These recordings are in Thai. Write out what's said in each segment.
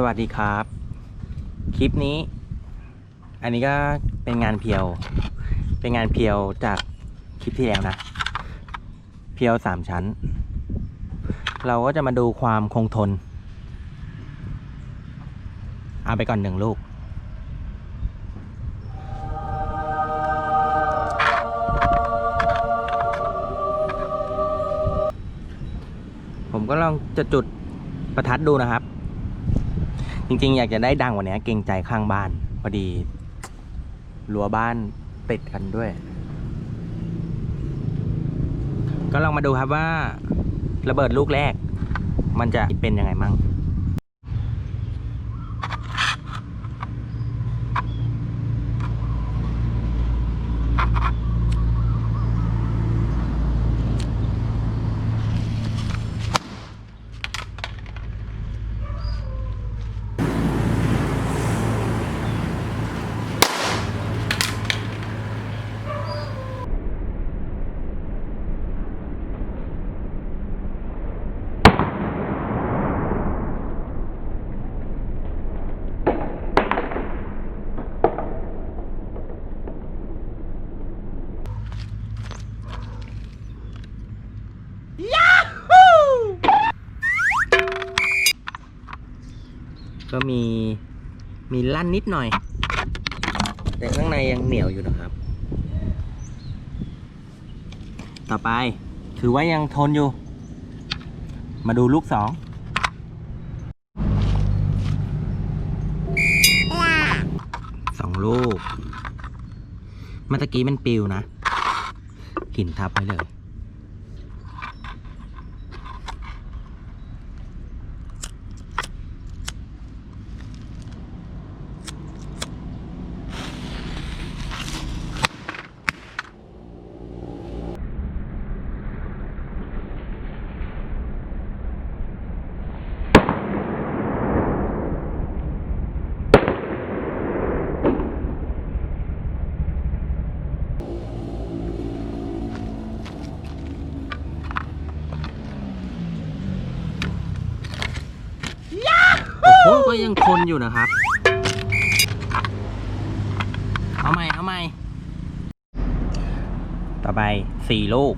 สวัสดีครับ คลิปนี้ อันนี้ก็เป็นงานเพียว เป็นงานเพียวจากคลิปที่แล้วนะ เพียวสามชั้น เราก็จะมาดูความคงทน เอาไปก่อนหนึ่งลูก ผมก็ลองจะจุดประทัดดูนะครับ จริง ๆ อยากจะได้ดังกว่านี้เกรงใจข้างบ้าน พอดีรั้วบ้านติดกันด้วย ก็ลองมาดูครับว่า ระเบิดลูกแรก มันจะเป็นยังไงมั่ง ก็มีมีลั่นนิดหน่อย แต่ข้างในยังเหนียวอยู่นะครับ ต่อไปถือว่ายังทนอยู่ มาดูลูกสองสองลูกเมื่อกี้มันปิวนะ หินทับไว้เลย โอ้โหก็ยังทนอยู่นะครับ เอาใหม่ เอาใหม่ ต่อไปสี่ลูก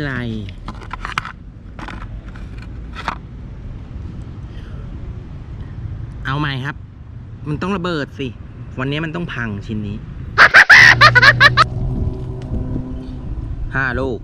ไม่เป็นไร เอาใหม่ครับ มันต้องระเบิดสิ วันนี้มันต้องพังชิ้นนี้ ห้าลูก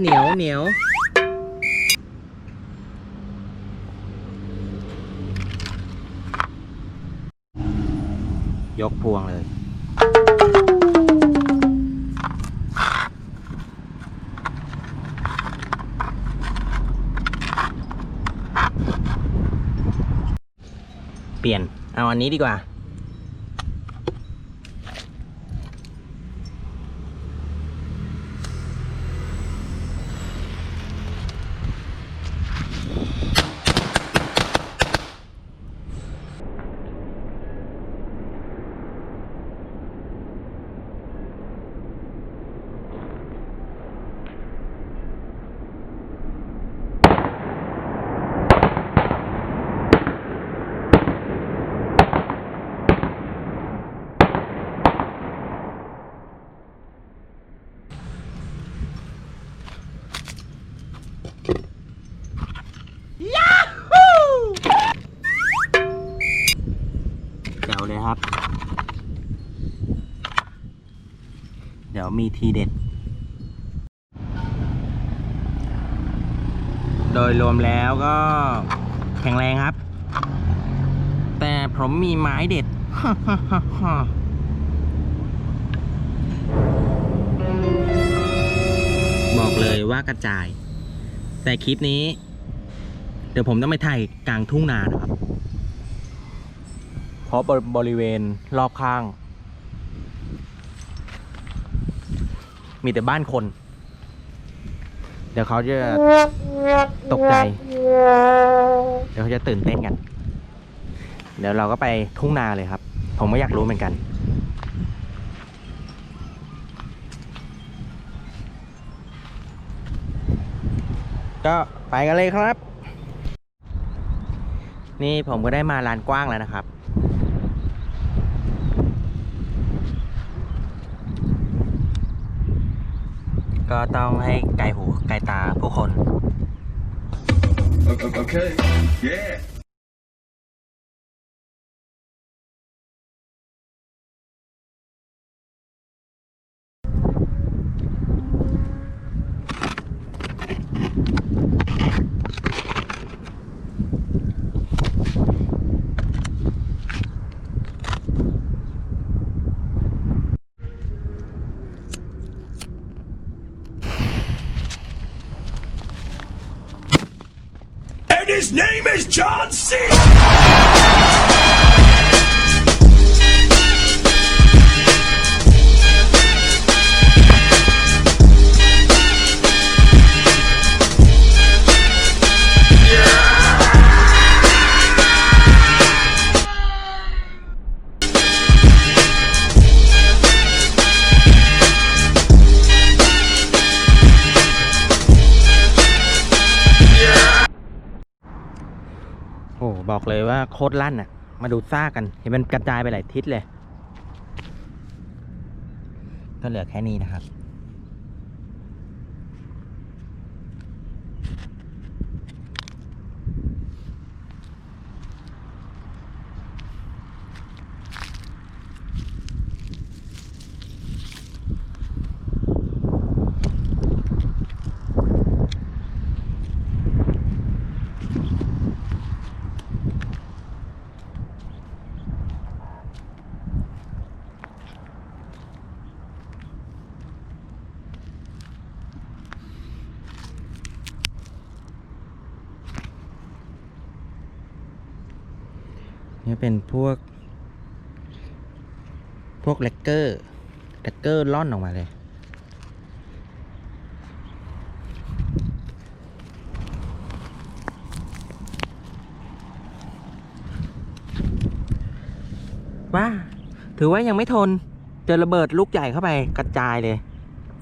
เหนียวเหนียว ยกพวงเลยเปลี่ยน เอาอันนี้ดีกว่า วเลยครับ เดี๋ยวมีทีเด็ด โดยรวมแล้วก็แข็งแรงครับ แต่ผมมีไม้เด็ดบอกเลยว่ากระจาย แต่คลิปนี้ เดี๋ยวผมต้องไปถ่ายกลางทุ่งนานะครับ เพราะบริเวณรอบข้าง มีแต่บ้านคน เดี๋ยวเขาจะตกใจ เดี๋ยวเขาจะตื่นเต้นกัน เดี๋ยวเราก็ไปทุ่งนาเลยครับ ผมก็อยากรู้เหมือนกันก็ไปกันเลยครับ นี่ผมก็ได้มาลานกว้างแล้วนะครับ ก็ต้องให้ไกลหูไกลตาผู้คน Okay. His name is John C. โอ้บอกเลยว่าโคตรลั่นอะมาดูซ่ากกัน เห็นมันกระจายไปหลายทิศเลย ก็เหลือแค่นี้นะครับ นี่เป็นพวก พวกเลกเกอร์เลกเกอร์ล่อนออกมาเลยว่าถือว่ายังไม่ทน เจอระเบิดลูกใหญ่เข้าไปกระจายเลย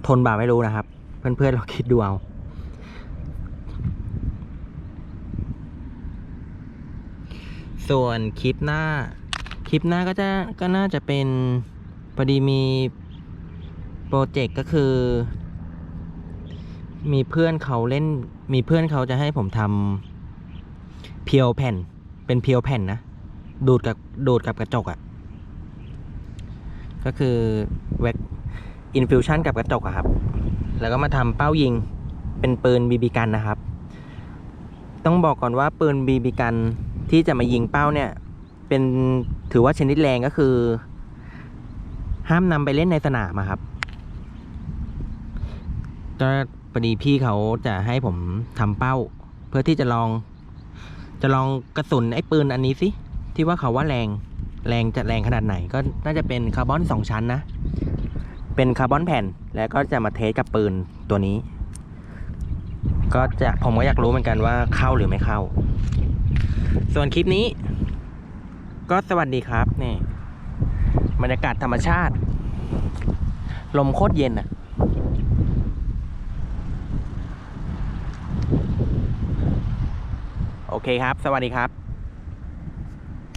ทนบ่าไม่รู้นะครับ เพื่อนๆเราคิดดูเอา ส่วนคลิปหน้า คลิปหน้าก็จะก็น่าจะเป็นพอดีมีโปรเจกต์ก็คือ มีเพื่อนเขาเล่น มีเพื่อนเขาจะให้ผมทำเพียวแผ่น เป็นเพียวแผ่นนะ ดูดกับดูดกับกระจกอะ่ะ ก็คือแว็กอินฟิวชันกับกระจกอะครับ แล้วก็มาทำเป้ายิงเป็นปืนบีบีกันนะครับ ต้องบอกก่อนว่าปืนบีบีกัน ที่จะมายิงเป้าเนี่ย เป็นถือว่าชนิดแรงก็คือ ห้ามนำไปเล่นในสนามอะครับ ก็พอดีพี่เขาจะให้ผมทำเป้า เพื่อที่จะลอง จะลองกระสุนไอ้ปืนอันนี้สิที่ว่าเขาว่าแรงแรงจะแรงขนาดไหนก็น่าจะเป็นคาร์บอนสองชั้นนะ เป็นคาร์บอนแผ่นแล้วก็จะมาเทสกับปืนตัวนี้ ก็จะผมก็อยากรู้เหมือนกันว่าเข้าหรือไม่เข้า ส่วนคลิปนี้ ก็สวัสดีครับนี่บรรยากาศธรรมชาติ ลมโคตรเย็นอะโอเคครับ สวัสดีครับ